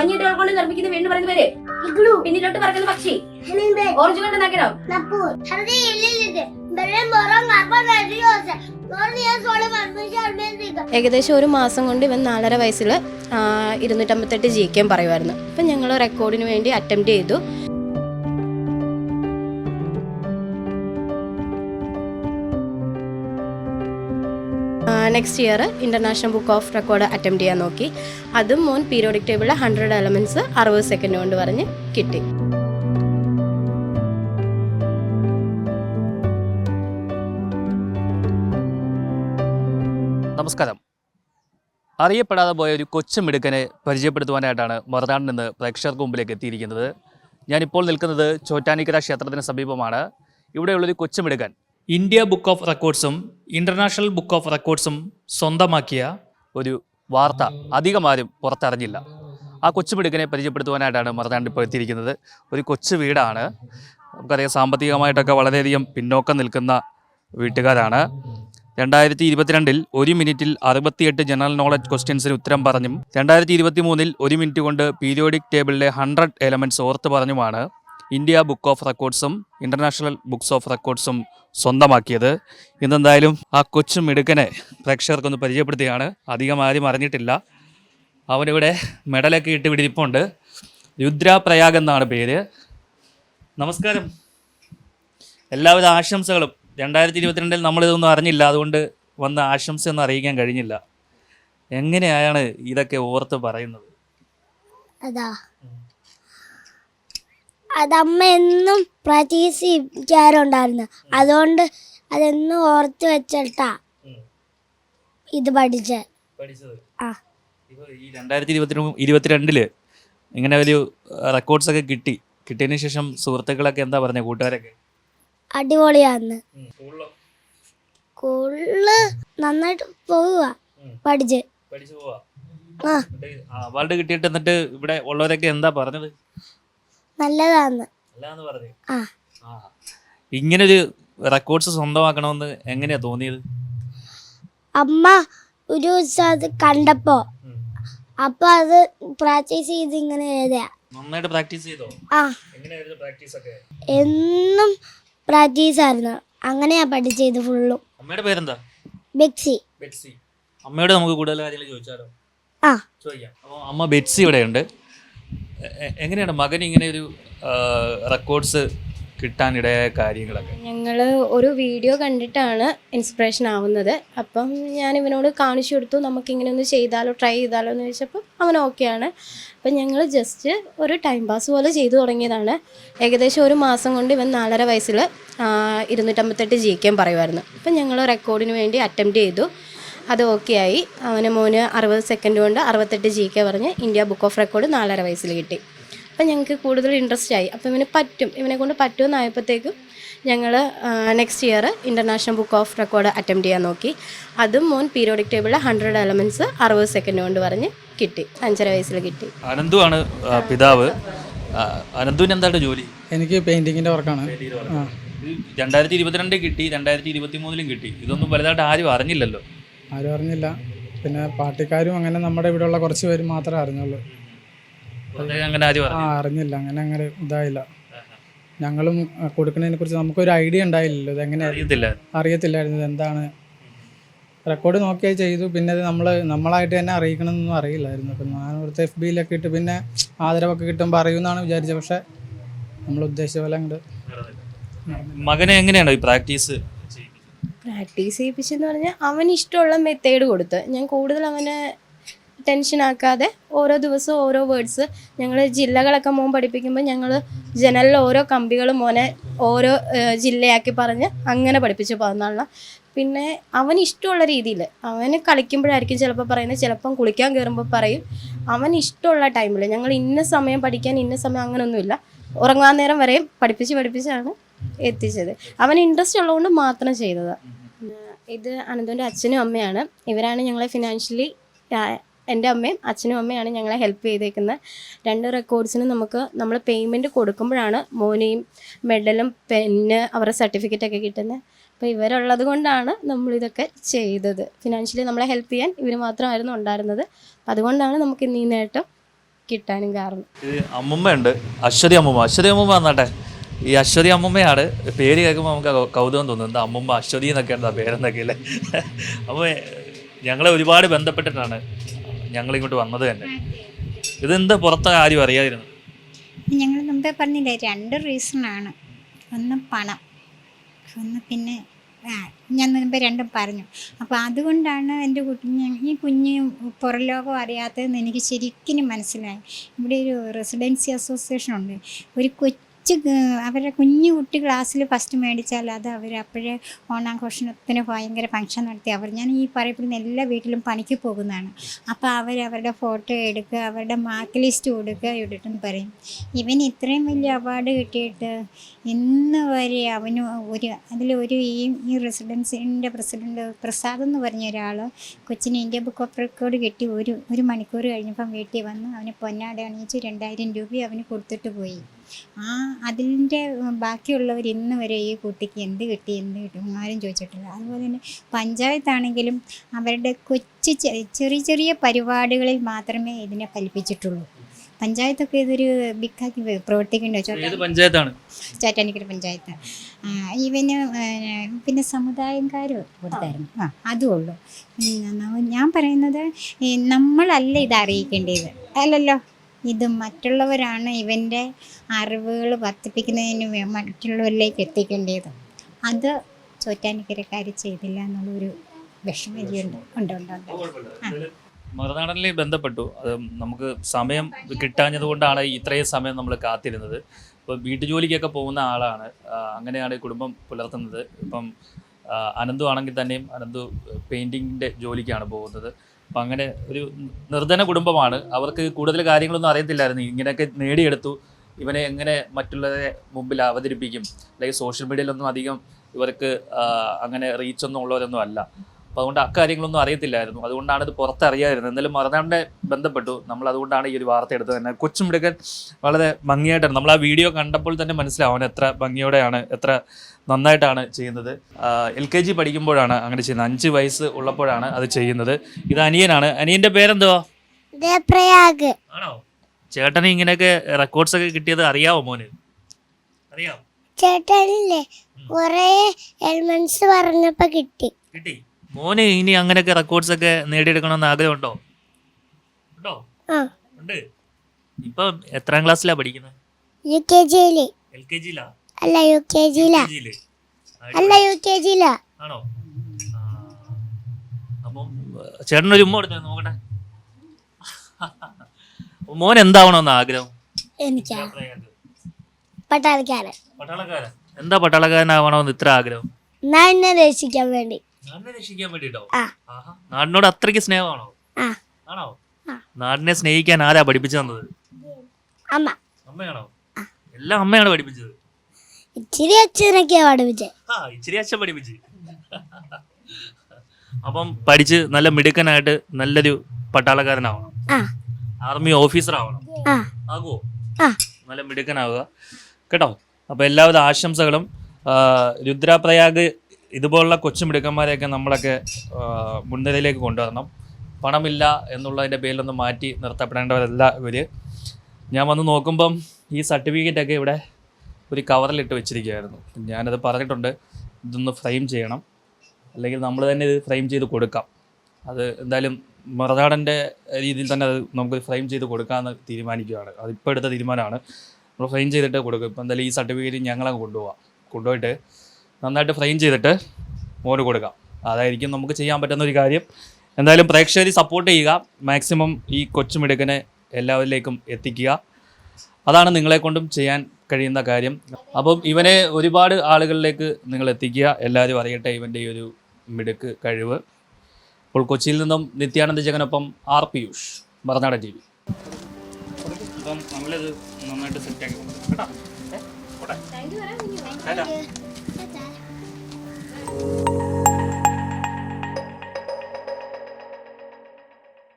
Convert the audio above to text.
മഞ്ഞിട്ടുകൾ കൊണ്ട് നിർമ്മിക്കുന്ന വീട് പറയുന്ന പേര് പിന്നിലോട്ട് പറക്കുന്ന പക്ഷി. ഓറഞ്ച് കൊണ്ട് നഗരം ഏകദേശം ഒരു മാസം കൊണ്ട് ഇവൻ നാലര വയസ്സിൽ ഇരുന്നൂറ്റമ്പത്തെട്ട് ജയിക്കാൻ പറയുമായിരുന്നു. അപ്പം ഞങ്ങൾ റെക്കോർഡിന് വേണ്ടി അറ്റംപ്റ്റ് ചെയ്തു. Next year international book of record attempt ചെയ്യാൻ നോക്കി. അതും മോൻ പീരിയോഡിക് ടേബിളിൽ ഹൺഡ്രഡ് എലമെന്റ്സ് അറുപത് സെക്കൻഡ് കൊണ്ട് പറഞ്ഞ് കിട്ടി. നമസ്കാരം. അറിയപ്പെടാതെ പോയ ഒരു കൊച്ചു മിടുക്കനെ പരിചയപ്പെടുത്തുവാനായിട്ടാണ് മറുനാട് നിന്ന് പ്രേക്ഷകർക്ക് മുമ്പിലേക്ക് എത്തിയിരിക്കുന്നത്. ഞാനിപ്പോൾ നിൽക്കുന്നത് ചോറ്റാനിക്കര ക്ഷേത്രത്തിന് സമീപമാണ്. ഇവിടെയുള്ളൊരു കൊച്ചു മിടുക്കൻ ഇന്ത്യ ബുക്ക് ഓഫ് റെക്കോർഡ്സും ഇന്റർനാഷണൽ ബുക്ക് ഓഫ് റെക്കോർഡ്സും സ്വന്തമാക്കിയ ഒരു വാർത്ത അധികം ആരും പുറത്തറിഞ്ഞില്ല. ആ കൊച്ചു മിടുക്കനെ പരിചയപ്പെടുത്തുവാനായിട്ടാണ് മറുനാട് ഇപ്പോൾ എത്തിയിരിക്കുന്നത്. ഒരു കൊച്ചു വീടാണ്. നമുക്കറിയാം സാമ്പത്തികമായിട്ടൊക്കെ വളരെയധികം പിന്നോക്കം നിൽക്കുന്ന വീട്ടുകാരാണ്. രണ്ടായിരത്തി ഇരുപത്തിരണ്ടിൽ ഒരു മിനിറ്റിൽ അറുപത്തിയെട്ട് ജനറൽ നോളജ് ക്വസ്റ്റ്യൻസിന് ഉത്തരം പറഞ്ഞും രണ്ടായിരത്തി ഇരുപത്തി മൂന്നിൽ ഒരു മിനിറ്റ് കൊണ്ട് പീരിയോഡിക് ടേബിളിലെ ഹൺഡ്രഡ് എലമെന്റ്സ് ഓർത്ത് പറഞ്ഞുമാണ് ഇന്ത്യ ബുക്ക് ഓഫ് റെക്കോർഡ്സും ഇന്റർനാഷണൽ ബുക്ക്സ് ഓഫ് റെക്കോർഡ്സും സ്വന്തമാക്കിയത്. ഇന്നെന്തായാലും ആ കൊച്ചു മിടുക്കനെ പ്രേക്ഷകർക്കൊന്ന് പരിചയപ്പെടുത്തുകയാണ് അധികം ആരും അറിഞ്ഞിട്ടില്ല. അവനിവിടെ മെഡലൊക്കെ ഇട്ട് പിടിപ്പുണ്ട് രുദ്ര പ്രയാഗ് എന്നാണ് പേര്. നമസ്കാരം. എല്ലാവിധ ആശംസകളും. രണ്ടായിരത്തി ഇരുപത്തിരണ്ടിൽ നമ്മളിതൊന്നും അറിഞ്ഞില്ല. അതുകൊണ്ട് വന്ന ആശംസ ഒന്നും അറിയിക്കാൻ കഴിഞ്ഞില്ല. എങ്ങനെയാണ് ഇതൊക്കെ ഓർത്ത് പറയുന്നത്? അതാ. അതമ്മ എന്നും പ്രാക്ടീസ് ചെയ്യാറുണ്ടായിരുന്നു അതുകൊണ്ട് അതെന്നും ഓർത്ത് വെച്ചിട്ടാ ഇത് പഠിച്ച. ആ. ഈ രണ്ടായിരത്തി ഇരുപത്തി ഇരുപത്തിരണ്ടിൽ ഇങ്ങനെ വലിയ റെക്കോർഡ്സ് ഒക്കെ കിട്ടി. കിട്ടിയതിന് ശേഷം സുഹൃത്തുക്കളൊക്കെ എന്താ പറഞ്ഞ? കൂട്ടുകാരൊക്കെ? അടിപൊളിയാന്ന്. സ്കൂളിൽ? നന്നായിട്ട് പോവുക പഠിച്ച്. പഠിച്ചു പോവാ? ആ അവാർഡ് കിട്ടിയിട്ട് എന്നിട്ട് ഇവിടെ ഉള്ളവരൊക്കെ എന്താ പറഞ്ഞത്? നല്ലതാന്ന്. അല്ലാന്ന് പറഞ്ഞു. ആ. ആ. ഇങ്ങനൊരു റെക്കോർഡ്സ് സ്വന്തമാക്കണമെന്ന് എങ്ങനെയാ തോന്നിയത്? അമ്മ ഒരു ദിവസം അത് കണ്ടപ്പോ അപ്പൊ അത് പ്രാക്ടീസ് ചെയ്ത് ഇങ്ങനെ എഴുതാ. നന്നായിട്ട് പ്രാക്ടീസ് ചെയ്തോ? ആ. എങ്ങനെയായിരുന്നു പ്രാക്ടീസ് ഒക്കെ? എന്നും പ്രാക്ടീസ് ആയിരുന്നു. അങ്ങനെയാ പഠിച്ചത് ഫുള്ളും അമ്മയുടെ പേരെന്താ? ബെക്സി ബെറ്റ്സി. അമ്മയോട് നമുക്ക് കൂടുതൽ കാര്യങ്ങൾ ചോദിച്ചാലോ? ആ. ചോദിക്കാം. അപ്പോൾ അമ്മ ബെറ്റ്സി ഇവിടെയുണ്ട്. എങ്ങനെയാണ് മകൻ ഇങ്ങനെ ഒരു റെക്കോർഡ്സ് കിട്ടാനിടയായ കാര്യങ്ങളൊക്കെ? ഞങ്ങൾ ഒരു വീഡിയോ കണ്ടിട്ടാണ് ഇൻസ്പിറേഷൻ ആവുന്നത്. അപ്പം ഞാൻ ഇവനോട് കാണിച്ചു കൊടുത്തു നമുക്ക് ഇങ്ങനെ ഒന്ന് ചെയ്താലോ ട്രൈ ചെയ്താലോ എന്ന് ചോദിച്ചപ്പോൾ അവൻ ഓക്കെയാണ് അപ്പം ഞങ്ങൾ ജസ്റ്റ് ഒരു ടൈം പാസ് പോലെ ചെയ്തു തുടങ്ങിയതാണ്. ഏകദേശം ഒരു മാസം കൊണ്ട് ഇവൻ നാലര വയസ്സിൽ ഇരുന്നൂറ്റമ്പത്തെട്ട് ജയിക്കാൻ പറയുമായിരുന്നു. അപ്പം ഞങ്ങൾ റെക്കോർഡിന് വേണ്ടി അറ്റംപ്റ്റ് ചെയ്തു. അത് ഓക്കെ ആയി. അവന് മോന് അറുപത് സെക്കൻഡ് കൊണ്ട് അറുപത്തെട്ട് ജി കെ പറഞ്ഞ് ഇന്ത്യ ബുക്ക് ഓഫ് റെക്കോർഡ് നാലര വയസ്സിൽ കിട്ടി. അപ്പം ഞങ്ങൾക്ക് കൂടുതൽ ഇൻട്രസ്റ്റ് ആയി. അപ്പം ഇവന് പറ്റും. ഇവനെ കൊണ്ട് പറ്റുമെന്നായപ്പോഴത്തേക്കും ഞങ്ങൾ next year international book of record attempt ചെയ്യാൻ നോക്കി. അതും മോൻ പീരിയോഡിക് ടേബിളിൽ ഹൺഡ്രഡ് എലമെന്റ്സ് അറുപത് സെക്കൻഡ് കൊണ്ട് പറഞ്ഞ് കിട്ടി. അഞ്ചര വയസ്സിൽ കിട്ടി. അനന്തു ആണ് പിതാവ്. അനന്തുവിന് എന്താണ് ജോലി? എനിക്ക് പെയിന്റിങ്ങിന്റെ വർക്കാണ് രണ്ടായിരത്തി ഇരുപത്തിരണ്ടിൽ കിട്ടി രണ്ടായിരത്തി ഇരുപത്തി മൂന്നിലും കിട്ടി. ഇതൊന്നും വലുതായിട്ട് ആരും അറിഞ്ഞില്ലല്ലോ. ആരും അറിഞ്ഞില്ല. പിന്നെ പാർട്ടിക്കാരും അങ്ങനെ നമ്മുടെ ഇവിടെയുള്ള കുറച്ച് പേര് മാത്രമേ അറിഞ്ഞുള്ളൂ. അങ്ങനെ ആരും ആ അറിഞ്ഞില്ല. അങ്ങനെ അങ്ങനെ ഇതായില്ല. ഞങ്ങളും കൊടുക്കുന്നതിനെ കുറിച്ച് നമുക്കൊരു ഐഡിയ ഉണ്ടായില്ലല്ലോ ഇതെങ്ങനെ അറിയത്തില്ല. അറിയത്തില്ലായിരുന്നു എന്താണ് റെക്കോർഡ് നോക്കിയാൽ ചെയ്തു. പിന്നെ അത് നമ്മൾ നമ്മളായിട്ട് തന്നെ അറിയിക്കണമെന്നൊന്നും അറിയില്ലായിരുന്നു. അപ്പം ഞാൻ ഇവിടുത്തെ എഫ് ബിയിലൊക്കെ ഇട്ട് പിന്നെ ആദരവൊക്കെ കിട്ടുമ്പോൾ അറിയുമെന്നാണ് വിചാരിച്ചത് പക്ഷേ നമ്മൾ ഉദ്ദേശിച്ച പോലെ അങ്ങോട്ട് മകനെ എങ്ങനെയാണോ ഈ പ്രാക്ടീസ്? പ്രാക്ടീസ് ചെയ്യിപ്പിച്ചെന്ന് പറഞ്ഞാൽ അവന് ഇഷ്ടമുള്ള മെത്തേഡ് കൊടുത്ത്. ഞാൻ കൂടുതൽ അവനെ ടെൻഷൻ ആക്കാതെ ഓരോ ദിവസവും ഓരോ വേർഡ്സ് ഞങ്ങൾ ജില്ലകളൊക്കെ മോൻ പഠിപ്പിക്കുമ്പോൾ ഞങ്ങൾ ജനലിൽ ഓരോ കമ്പികൾ മോനെ ഓരോ ജില്ലയാക്കി പറഞ്ഞ് അങ്ങനെ പഠിപ്പിച്ച് പോകുന്നതാണ് പിന്നെ അവന് ഇഷ്ടമുള്ള രീതിയിൽ അവന് കളിക്കുമ്പോഴായിരിക്കും ചിലപ്പോൾ പറയുന്നത്. ചിലപ്പം കുളിക്കാൻ കയറുമ്പോൾ പറയും. അവൻ ഇഷ്ടമുള്ള ടൈമിൽ ഞങ്ങൾ ഇന്ന സമയം പഠിക്കാൻ ഇന്ന സമയം അങ്ങനെയൊന്നുമില്ല ഉറങ്ങാൻ നേരം വരെയും പഠിപ്പിച്ച് പഠിപ്പിച്ചാണ് എത്തിച്ചത്. അവൻ ഇൻട്രസ്റ്റ് ഉള്ളതുകൊണ്ട് മാത്രം ചെയ്തത്. ഇത് അനന്തന്റെ അച്ഛനും അമ്മയാണ്. ഇവരാണ് ഞങ്ങളെ ഫിനാൻഷ്യലി എന്റെ അമ്മയും അച്ഛനും അമ്മയാണ് ഞങ്ങളെ ഹെൽപ്പ് ചെയ്തേക്കുന്നത്. രണ്ട് റെക്കോർഡ്സിന് നമുക്ക് നമ്മൾ പേയ്മെന്റ് കൊടുക്കുമ്പോഴാണ് മോനെയും മെഡലും പെന്ന് അവരുടെ സർട്ടിഫിക്കറ്റ് ഒക്കെ കിട്ടുന്നത് അപ്പോൾ ഇവരുള്ളത് കൊണ്ടാണ് നമ്മളിതൊക്കെ ചെയ്തത്. ഫിനാൻഷ്യലി നമ്മളെ ഹെൽപ്പ് ചെയ്യാൻ ഇവർ മാത്രമായിരുന്നു ഉണ്ടായിരുന്നത്. അതുകൊണ്ടാണ് നമുക്ക് ഇന്ന് ഈ നേട്ടം കിട്ടാനും കാരണം. ഇത് അമ്മുമ്മയുണ്ട്. അശ്വതി അമ്മുമ്മ. അശ്വതി അമ്മുമ്മ വന്നാട്ടെ. ഈ അശ്വതി അമ്മുമ്മയാണ്. പേര് കേൾക്കുമ്പോൾ നമുക്ക് കൗതുകം തോന്നുന്നത് അമ്മുമ്മ അശ്വതി എന്നൊക്കെ എന്താ പേരെന്നൊക്കെ അല്ലേ? അപ്പോൾ ഞങ്ങളെ ഒരുപാട് ബന്ധപ്പെട്ടിട്ടാണ് ഞങ്ങളിങ്ങോട്ട് വന്നത് തന്നെ. ഇതെന്താ പുറത്തെ ആരും അറിയാതിരുന്നു? ഞങ്ങൾ മുമ്പേ പറഞ്ഞില്ലേ രണ്ട് റീസണാണ് ഒന്ന് പണം. ഒന്ന് പിന്നെ ഞാൻ മുമ്പേ രണ്ടും പറഞ്ഞു. അപ്പോൾ അതുകൊണ്ടാണ് എന്റെ കുഞ്ഞ് ഈ കുഞ്ഞ് പുറം ലോകം അറിയാത്തതെന്ന് എനിക്ക് ശരിക്കും മനസ്സിലായി. ഇവിടെ ഒരു റെസിഡൻസി അസോസിയേഷൻ ഉണ്ട്. ഒരു കൊച്ചു ക- അവരുടെ കുഞ്ഞു കുട്ടി ക്ലാസ്സിൽ ഫസ്റ്റ് മേടിച്ചാൽ അത് അവർ അപ്പോഴേ ഓണാഘോഷത്തിന് ഭയങ്കര ഫങ്ഷൻ നടത്തി. അവർ ഞാൻ ഈ പറയപ്പെടുന്ന എല്ലാ വീട്ടിലും പണിക്ക് പോകുന്നതാണ്. അപ്പോൾ അവർ അവരുടെ ഫോട്ടോ എടുക്കുക അവരുടെ മാർക്ക് ലിസ്റ്റ് കൊടുക്കുക ഇവിടെട്ടെന്ന് പറയും. ഇവൻ ഇത്രയും വലിയ അവാർഡ് കിട്ടിയിട്ട് ഇന്ന് വരെ അവന് ഒരു അതിലൊരു ഈ ഈ റെസിഡൻസിന്റെ പ്രസിഡന്റ് പ്രസാദ് എന്ന് പറഞ്ഞ ഒരാൾ കൊച്ചിന് ഇന്ത്യ ബുക്ക് ഓഫ് റെക്കോർഡ് കിട്ടി. ഒരു ഒരു മണിക്കൂർ കഴിഞ്ഞപ്പം വീട്ടിൽ വന്ന് അവന് പൊന്നാട അണിയിച്ച് രണ്ടായിരം രൂപ അവന് കൊടുത്തിട്ട് പോയി. ആ അതിന്റെ ബാക്കിയുള്ളവർ ഇന്ന് വരെ ഈ കുട്ടിക്ക് എന്ത് കിട്ടി എന്ത് കിട്ടി ആരും ചോദിച്ചിട്ടില്ല. അതുപോലെ തന്നെ പഞ്ചായത്താണെങ്കിലും അവരുടെ കൊച്ചു ചെറിയ ചെറിയ പരിപാടികളിൽ മാത്രമേ ഇതിനെ ഫലിപ്പിച്ചിട്ടുള്ളൂ. പഞ്ചായത്തൊക്കെ ഇതൊരു ബിക്കാക്കി പ്രവർത്തിക്കേണ്ട പഞ്ചായത്താണ്? ചാറ്റാനിക്കര പഞ്ചായത്ത്. ഇവന് പിന്നെ സമുദായക്കാർ കൊടുത്തായിരുന്നു. ആ അതും ഉള്ളൂ. ഞാൻ പറയുന്നത് നമ്മളല്ല ഇത് അറിയിക്കേണ്ടത്. അല്ലല്ലോ? ഇത് മറ്റുള്ളവരാണ് ഇവന്റെ അറിവുകൾ വർദ്ധിപ്പിക്കുന്നതിന് മറ്റുള്ളവരിലേക്ക് എത്തിക്കേണ്ടത്. അത് ചോറ്റാനിക്കരക്കാർ ചെയ്തില്ല എന്നുള്ളൊരു വിഷമം എനിക്കുണ്ട് ഉണ്ട് ഉണ്ട് ഉണ്ട്. മറുനാടനിൽ ബന്ധപ്പെട്ടു. അത് നമുക്ക് സമയം കിട്ടാഞ്ഞത് കൊണ്ടാണ് ഇത്രയും സമയം നമ്മൾ കാത്തിരുന്നത്. ഇപ്പോൾ വീട്ടുജോലിക്കൊക്കെ പോകുന്ന ആളാണ്. അങ്ങനെയാണ് കുടുംബം പുലർത്തുന്നത്. ഇപ്പം അനന്തു ആണെങ്കിൽ തന്നെയും അനന്തു പെയിന്റിങ്ങിന്റെ ജോലിക്കാണ് പോകുന്നത്. അപ്പം അങ്ങനെ ഒരു നിർധന കുടുംബമാണ്. അവർക്ക് കൂടുതൽ കാര്യങ്ങളൊന്നും അറിയത്തില്ലായിരുന്നു. ഇങ്ങനെയൊക്കെ നേടിയെടുത്തു. ഇവനെ എങ്ങനെ മറ്റുള്ളവരെ മുമ്പിൽ അവതരിപ്പിക്കും? അല്ലെങ്കിൽ സോഷ്യൽ മീഡിയയിലൊന്നും അധികം ഇവർക്ക് അങ്ങനെ റീച്ചൊന്നും ഉള്ളവരൊന്നും അല്ല. അപ്പോൾ അതുകൊണ്ട് അക്കാര്യങ്ങളൊന്നും അറിയത്തില്ലായിരുന്നു. അതുകൊണ്ടാണ് ഇത് പുറത്തറിയാതിരുന്നത്. എന്നാലും മറന്നാണ്ടെ ബന്ധപ്പെട്ടു. നമ്മൾ അതുകൊണ്ടാണ് ഈ ഒരു വാർത്ത എടുത്തത്. തന്നെ കൊച്ചുമിടുക്കൻ വളരെ ഭംഗിയായിട്ടാണ്. നമ്മൾ ആ വീഡിയോ കണ്ടപ്പോൾ തന്നെ മനസ്സിലാവും എത്ര ഭംഗിയോടെയാണ് എത്ര നന്നായിട്ടാണ് ചെയ്യുന്നത്. എൽ കെ ജി പഠിക്കുമ്പോഴാണ് അങ്ങനെ ചെയ്യുന്നത്. അഞ്ച് വയസ്സ് ഉള്ളപ്പോഴാണ് അത് ചെയ്യുന്നത്. ഇത് അനിയനാണ്. അനിയന്റെ പേരെന്തുവാ? പ്രയാഗ്. ആണോ? ചേട്ടന് ഇങ്ങനെയൊക്കെ റെക്കോർഡ്സ് ഒക്കെ കിട്ടിയത് അറിയാവോ മോന്? അറിയാവോ? ചേട്ടനില്ലേ? കുറേ എലമെന്റ്സ് പറഞ്ഞപ്പോ കിട്ടി. കിട്ടി. മോന് ഇനി അങ്ങനെയൊക്കെ റെക്കോർഡ്സ് ഒക്കെ നേടിയെടുക്കണമെന്ന് ആഗ്രഹം ഉണ്ടോ? ഉണ്ട്. ഇപ്പം എത്രാം ക്ലാസ്സിലാ പഠിക്കുന്നത് യു കെ ജിയിൽ. എൽ കെ ജിയിലാ? അല്ല യു കെ ജിയിലാ. അല്ല യു കെ ജിയിലാ. ആണോ? ആ. അപ്പം ഏഹ്, ചേട്ടനൊരു ഉമ്മ കൊടുത്തേ നോക്കട്ടെ. മോൻ എന്താവണമെന്ന് ആഗ്രഹം? എനിക്കാ. പട്ടാളക്കാരൻ. പട്ടാളക്കാരൻ. എന്താ പട്ടാളക്കാരനാവണമെന്ന് ഇത്ര ആഗ്രഹം? നാടിനെ രക്ഷിക്കാൻ വേണ്ടി. നാടിനെ രക്ഷിക്കാൻ വേണ്ടിട്ടോ. നാടിനോട് അത്രയ്ക്ക് സ്നേഹമാണോ? ആണോ? നാടിനെ സ്നേഹിക്കാൻ ആരാ പഠിപ്പിച്ചു തന്നത്? അമ്മ. അമ്മയാണോ? എല്ലാം അമ്മയാണ് പഠിപ്പിച്ചത്. ഇച്ചിരി അച്ഛനൊക്കെയാ ആ ഇച്ചിരി അച്ഛൻ പഠിപ്പിച്ച്. അപ്പം പഠിച്ച് നല്ല മിടുക്കനായിട്ട് നല്ലൊരു പട്ടാളക്കാരനാവണം. ആർമി ഓഫീസർ ആവണം. ആകുമോ നല്ല മിടുക്കനാവുക. കേട്ടോ? അപ്പൊ എല്ലാവിധ ആശംസകളും രുദ്രപ്രയാഗ് ഇതുപോലുള്ള കൊച്ചു മിടുക്കന്മാരെയൊക്കെ നമ്മളൊക്കെ മുൻനിരയിലേക്ക് കൊണ്ടുവരണം. പണമില്ല എന്നുള്ളതിന്റെ പേരിലൊന്ന് മാറ്റി നിർത്തപ്പെടേണ്ടവരല്ല ഇവർ ഞാൻ വന്ന് നോക്കുമ്പം ഈ സർട്ടിഫിക്കറ്റൊക്കെ ഇവിടെ ഒരു കവറിലിട്ട് വെച്ചിരിക്കുകയായിരുന്നു. ഞാനത് പറഞ്ഞിട്ടുണ്ട് ഇതൊന്ന് ഫ്രെയിം ചെയ്യണം. അല്ലെങ്കിൽ നമ്മൾ തന്നെ ഇത് ഫ്രെയിം ചെയ്ത് കൊടുക്കാം. അത് എന്തായാലും മറുനാടന്റെ രീതിയിൽ തന്നെ അത് നമുക്ക് ഫ്രെയിം ചെയ്ത് കൊടുക്കാമെന്ന് തീരുമാനിക്കുകയാണ്. അതിപ്പോൾ എടുത്ത തീരുമാനമാണ്. നമ്മൾ ഫ്രെയിം ചെയ്തിട്ട് കൊടുക്കും. ഇപ്പം എന്തായാലും ഈ സർട്ടിഫിക്കറ്റ് ഞങ്ങളങ്ങ് കൊണ്ടുപോകാം കൊണ്ടുപോയിട്ട് നന്നായിട്ട് ഫ്രെയിം ചെയ്തിട്ട് മോന് കൊടുക്കാം. അതായിരിക്കും നമുക്ക് ചെയ്യാൻ പറ്റുന്ന ഒരു കാര്യം. എന്തായാലും പ്രേക്ഷകർ സപ്പോർട്ട് ചെയ്യുക. മാക്സിമം ഈ കൊച്ചുമിടുക്കനെ എല്ലാവരിലേക്കും എത്തിക്കുക. അതാണ് നിങ്ങളെ കൊണ്ടും ചെയ്യാൻ കഴിയുന്ന കാര്യം. അപ്പം ഇവനെ ഒരുപാട് ആളുകളിലേക്ക് നിങ്ങൾ എത്തിക്കുക. എല്ലാവരും അറിയട്ടെ ഇവന്റെ ഈ ഒരു മിടുക്ക് കഴിവ്. അപ്പോൾ കൊച്ചിയിൽ നിന്നും Nithyananda ജഗനൊപ്പം R Piyush Marunadan T V. അപ്പം നമ്മളിത് നന്നായിട്ട് സെറ്റാക്കി കേട്ടോ? you